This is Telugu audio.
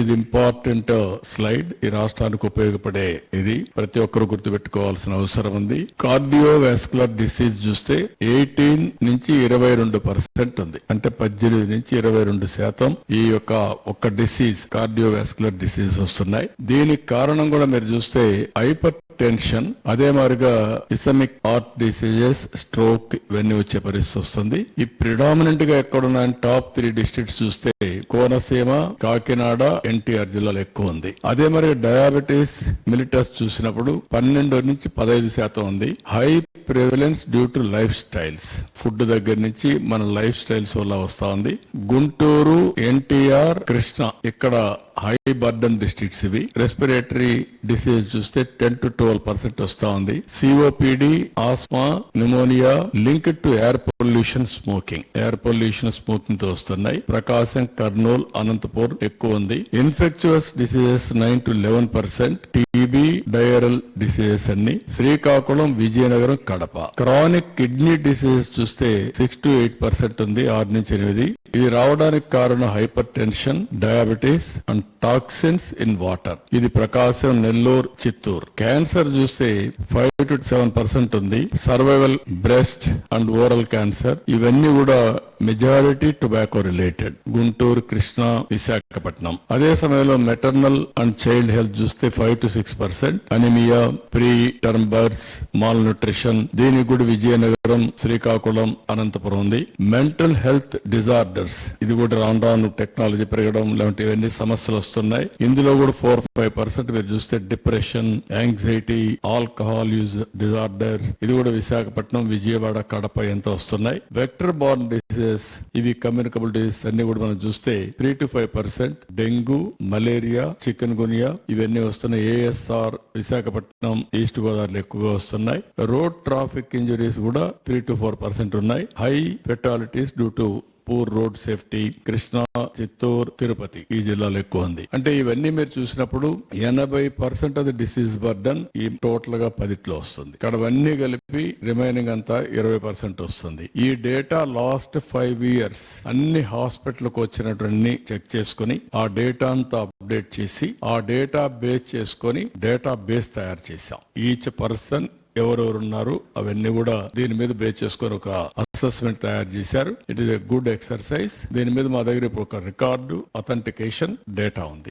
ఈజ్ ఇంపార్టెంట్ స్లైడ్ ఈ రాష్ట్రానికి ఉపయోగపడే ఇది. ప్రతి ఒక్కరు గుర్తుపెట్టుకోవాల్సిన అవసరం ఉంది. కార్డియో వాస్కులర్ డిసీజ్ చూస్తే ఎయిటీన్ నుంచి ఇరవై రెండు పర్సెంట్ ఉంది. అంటే పద్దెనిమిది నుంచి ఇరవై రెండు శాతం ఈ యొక్క ఒక డిసీజ్ కార్డియో వాస్కులర్ డిసీజ్ వస్తున్నాయి. దీనికి కారణం కూడా మీరు చూస్తే హైపర్ టెన్షన్ అదే మాదిరిగా ఇసమిక్ హార్ట్ డిసీజెస్ స్ట్రోక్ ఇవన్నీ వచ్చే పరిస్థితి వస్తుంది. ఈ ప్రిడామినెంట్గా ఎక్కడున్న టాప్ త్రీ డిస్ట్రిక్ట్స్ చూస్తే కోనసీమ కాకినాడ ఎన్టీఆర్ జిల్లాలో ఎక్కువ ఉంది. అదే మరి డయాబెటీస్ మిలిటస్ చూసినప్పుడు పన్నెండు నుంచి పదహైదు శాతం ఉంది. High prevalence due to lifestyles food దగ్గర నుంచి మన లైఫ్ స్టైల్స్ వల్ల వస్తా ఉంది. గుంటూరు ఎన్టీఆర్ కృష్ణ ఇక్కడ హై బర్డన్ డిస్ట్రిక్ట్స్ ఇవి. రెస్పిరేటరీ డిసీజ్ చూస్తే టెన్ టు ట్వెల్వ్ పర్సెంట్ వస్తా ఉంది. COPD asthma pneumonia link to air pollution smoking air pollution స్మోకింగ్తో వస్తున్నాయి. ప్రకాశం కర్నూల్ అనంతపూర్ ఎక్కువ ఉంది. Infectious diseases nine to eleven percent TB diarrhoeal diseases అన్ని. Srikakulam Vizianagaram Kadapa. Chronic kidney diseases చూస్తే సిక్స్ టు ఎయిట్ పర్సెంట్ ఉంది. ఆరు నుంచి ఎనిమిది. ఇది రావడానికి కారణం hypertension diabetes and toxins in water. ఇది ప్రకాశం నెల్లూరు చిత్తూరు. క్యాన్సర్ చూస్తే ఫైవ్ టు సెవెన్ పర్సెంట్ ఉంది. Survival breast and oral cancer. ఇవన్నీ కూడా majority tobacco related Guntur Krishna Visakhapatnam అదే సమయంలో మెటర్నల్ అండ్ చైల్డ్ హెల్త్ చూస్తే five to six percent anaemia preterm birth malnutrition దీనికి కూడా విజయనగరం శ్రీకాకుళం అనంతపురం ఉంది. మెంటల్ హెల్త్ డిజార్డర్స్ ఇది కూడా రాను రాను టెక్నాలజీ పెరగడం లాంటి ఇవన్నీ సమస్యలు వస్తున్నాయి. ఇందులో కూడా ఫోర్ ఫైవ్ పర్సెంట్ మీరు చూస్తే depression anxiety alcohol use disorder ఇది కూడా విశాఖపట్నం విజయవాడ కడప ఎంత వస్తున్నాయి. వెక్టర్ బార్న్ డిసీజెస్ ఇవి కమ్యూనికబుల్ డిసీజెస్ అన్ని కూడా మనం చూస్తే three to five percent dengue malaria chikungunya ఇవన్నీ వస్తున్నాయి. ఏఎస్ఆర్ విశాఖపట్నం ఈస్ట్ గోదావరిలో ఎక్కువగా వస్తున్నాయి. రోడ్ ట్రాఫిక్ ఇంజరీస్ కూడా త్రీ టు ఫోర్ పర్సెంట్ ఉన్నాయి. High fatalities due to poor road safety Krishna Chittoor Tirupati ఈ జిల్లాలో ఎక్కువ ఉంది. అంటే ఇవన్నీ మీరు చూసినప్పుడు ఎనభై పర్సెంట్ ఆఫ్ డిసీజ్ బర్డన్ ఈ టోటల్గా పదిట్లో వస్తుంది. ఇక్కడ అవన్నీ కలిపి రిమైనింగ్ అంతా ఇరవై పర్సెంట్ వస్తుంది. ఈ డేటా లాస్ట్ ఫైవ్ ఇయర్స్ అన్ని హాస్పిటల్కి వచ్చినటువంటి చెక్ చేసుకుని ఆ డేటా అంతా అప్డేట్ చేసి ఆ డేటా బేస్ చేసుకొని డేటా బేస్ తయారు చేశాం. ఈచ్ పర్సన్ ఎవరెవరు ఉన్నారు అవన్నీ కూడా దీని మీద బేస్ చేసుకొని ఒక అసెస్మెంట్ తయారు చేశారు. It is a good exercise దీని మీద మా దగ్గర ఇప్పుడు ఒక రికార్డు అథెంటికేషన్ డేటా ఉంది.